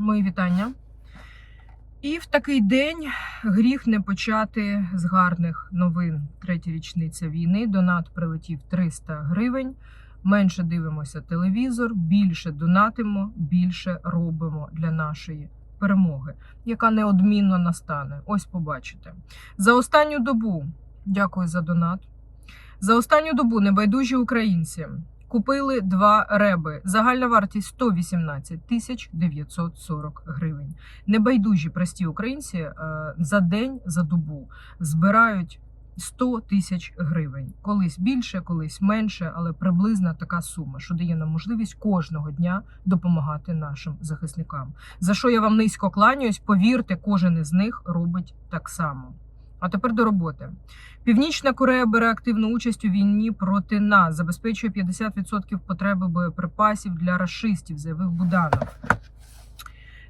Мої вітання. І в такий день гріх не почати з гарних новин. Третя річниця війни. Донат прилетів 300 гривень. Менше дивимося телевізор, більше донатимо, більше робимо для нашої перемоги, яка неодмінно настане. Ось побачите. За останню добу, дякую за донат. За останню добу небайдужі українці купили два реби. Загальна вартість 118 тисяч 940 гривень. Небайдужі прості українці е, за день, за добу збирають 100 тисяч гривень. Колись більше, колись менше, але приблизна така сума, що дає нам можливість кожного дня допомагати нашим захисникам. За що я вам низько кланяюсь, повірте, кожен із них робить так само. А тепер до роботи. Північна Корея бере активну участь у війні проти нас, забезпечує 50% потреби боєприпасів для рашистів, заявив Буданов.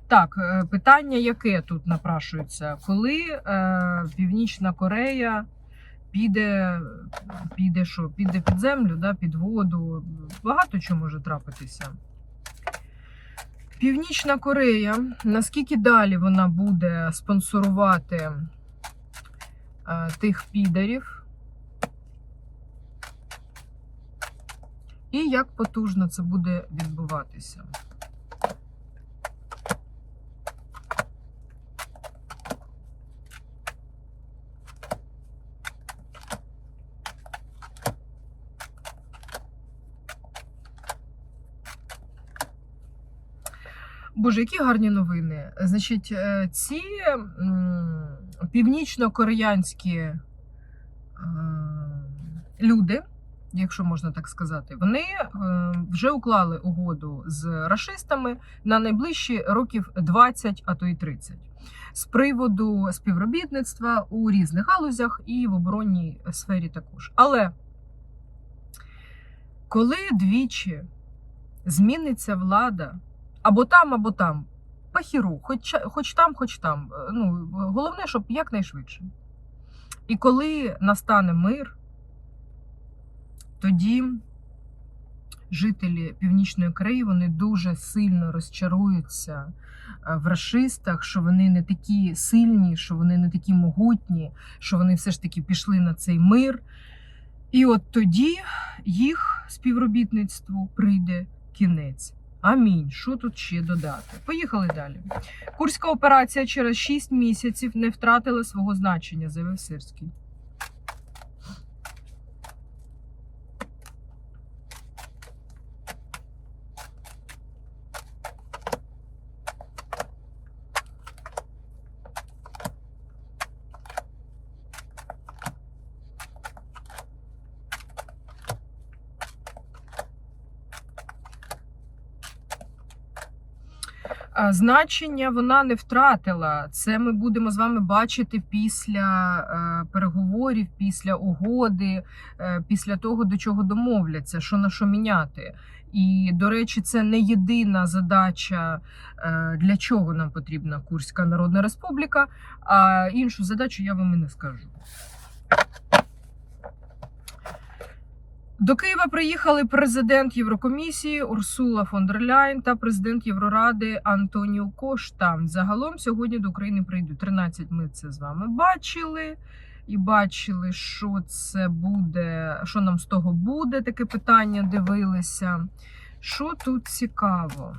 Так, е, питання, яке тут напрашується, коли е, Північна Корея піде, піде що? Піде під землю, да, під воду. Багато чого може трапитися. Північна Корея, наскільки далі вона буде спонсорувати тих підарів? І як потужно це буде відбуватися? Боже, які гарні новини. Значить, е, ці північно-кореянські е, люди, якщо можна так сказати, вони е, вже уклали угоду з рашистами на найближчі років 20, а то й 30. З приводу співробітництва у різних галузях і в оборонній сфері також. Але коли двічі зміниться влада, або там, або там. Пахіру, хоч, хоч там, хоч там. Е, Ну, головне, щоб якнайшвидше. І коли настане мир, тоді жителі Північної Кореї вони дуже сильно розчаруються е, в рашистах, що вони не такі сильні, що вони не такі могутні, що вони все ж таки пішли на цей мир. І от тоді їх співробітництву прийде кінець. Амінь. Що тут ще додати? Поїхали далі. Курська операція через 6 місяців не втратила свого значення, заявив Сирський. Значення вона не втратила. Це ми будемо з вами бачити після е, переговорів, після угоди, е, після того, до чого домовляться, що на що міняти. І, до речі, це не єдина задача, е, для чого нам потрібна Курська Народна Республіка, а іншу задачу я вам і не скажу. До Києва приїхали президент Єврокомісії Урсула фон дер Ляйн та президент Євроради Антоніо Кошта. Загалом сьогодні до України прийдуть 13. Ми це з вами бачили. І бачили, що це буде, що нам з того буде, таке питання дивилися. Що тут цікаво?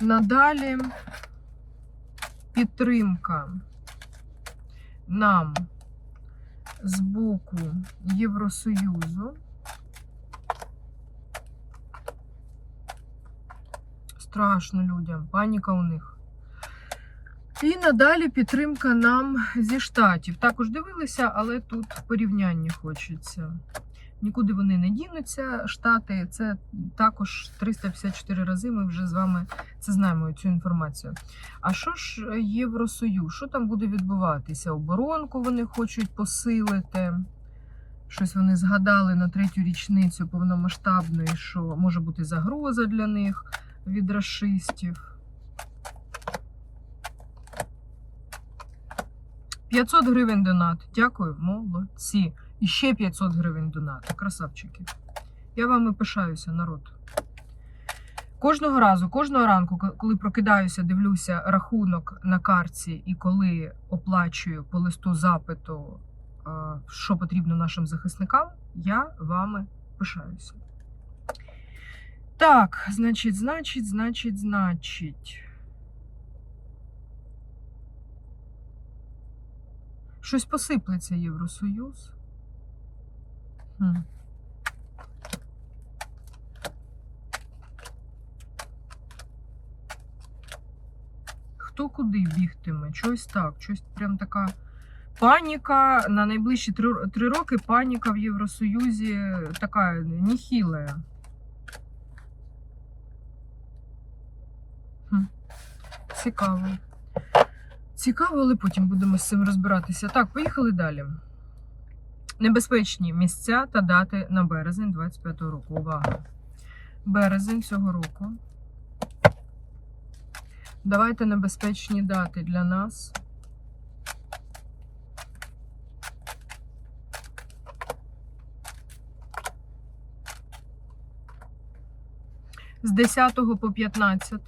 Надалі підтримка нам з боку Євросоюзу. Страшно людям, паніка у них. І надалі підтримка нам зі штатів. Також дивилися, але тут порівняння хочеться. Нікуди вони не дінуться. Штати це також 354 рази. Ми вже з вами це знаємо цю інформацію. А що ж Євросоюз? Що там буде відбуватися? Оборонку вони хочуть посилити. Щось вони згадали на третю річницю повномасштабної, що може бути загроза для них від расистів. 500 гривень донат. Дякую, молодці. І ще 500 гривень донат. Красавчики. Я вами пишаюся, народ. Кожного разу, кожного ранку, коли прокидаюся, дивлюся рахунок на карті, і коли оплачую по листу запиту, е, що потрібно нашим захисникам, я вами пишаюся. Так, значить, значить, значить, значить. Щось посиплеться Євросоюз. Хто куди бігтиме? Щось так, щось прям така паніка на найближчі три, три роки. Паніка в Євросоюзі така ніхіла. Цікаво. Цікаво, але потім будемо з цим розбиратися. Так, поїхали далі. Небезпечні місця та дати на березень 25-го року. Увага! Березень цього року. Давайте небезпечні дати для нас. З 10 по 15.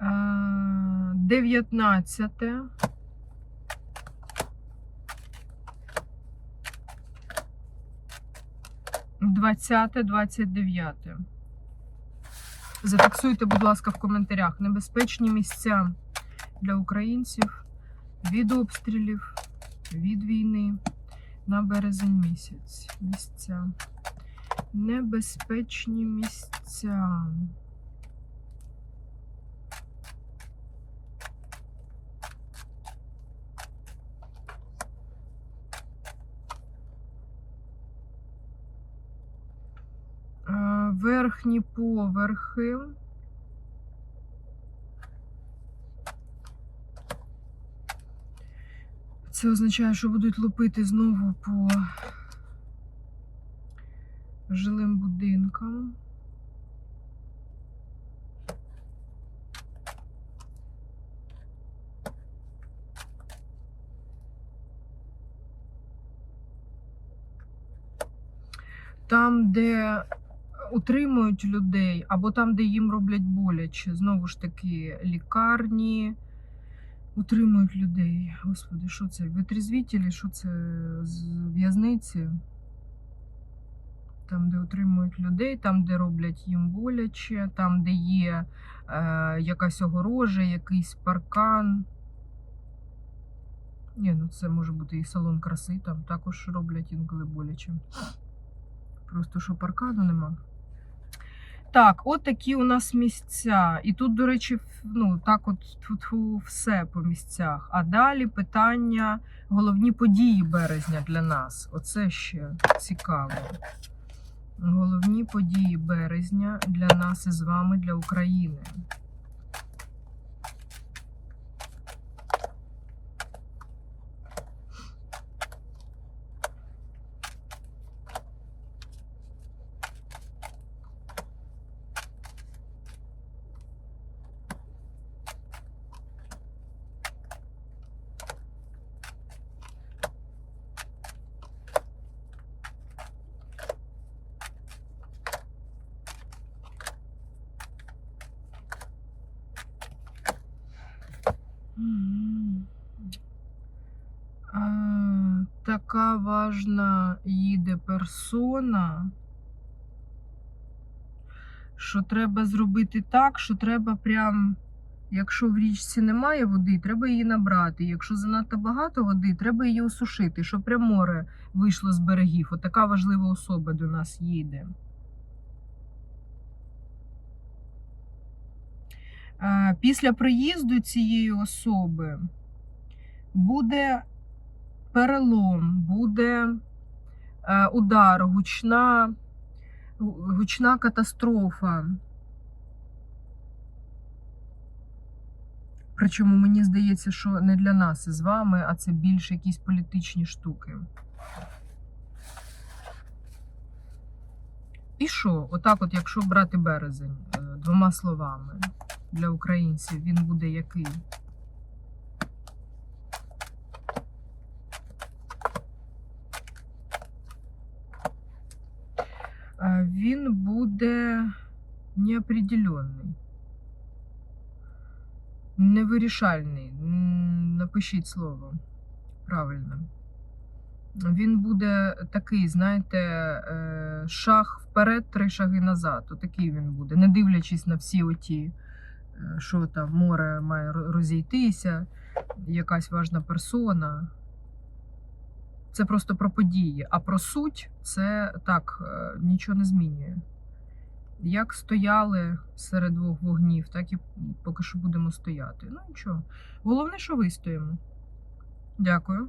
Е, 19. Двадцяте, двадцять дев'яте. Зафіксуйте, будь ласка, в коментарях небезпечні місця для українців від обстрілів, від війни на березень місяць. Місця. Небезпечні місця. Е, Верхні поверхи. Це означає, що будуть лупити знову по жилим будинкам. Там, де утримують людей, або там, де їм роблять боляче, знову ж таки, лікарні утримують людей. Господи, що це? Витрізвітелі, що це з в'язниці? Там, де утримують людей, там, де роблять їм боляче, там, де є е, якась огорожа, якийсь паркан. Ні, ну це може бути і салон краси, там також роблять інколи боляче. Просто що паркану нема. Так, от такі у нас місця. І тут, до речі, ну так, от тьфу-тьфу, все по місцях. А далі питання, головні події березня для нас. Оце ще цікаво. Головні події березня для нас і з вами, для України. Така важна їде персона, що треба зробити так, що треба прям, якщо в річці немає води, треба її набрати. Якщо занадто багато води, треба її осушити, щоб прям море вийшло з берегів. От така важлива особа до нас їде. Після приїзду цієї особи буде перелом, буде е, удар, гучна, гучна катастрофа. Причому мені здається, що не для нас із вами, а це більше якісь політичні штуки. І що? Отак, от, якщо брати березень е, двома словами для українців, він буде який? Він буде неопределенний. Невирішальний. Напишіть слово. Правильно. Він буде такий, знаєте, е, шаг вперед, три шаги назад. Отакий він буде, не дивлячись на всі оті, що там море має розійтися, якась важна персона. Це просто про події. А про суть це так, е, нічого не змінює. Як стояли серед двох вогнів, так і поки що будемо стояти. Ну нічого. Головне, що вистоїмо. Дякую.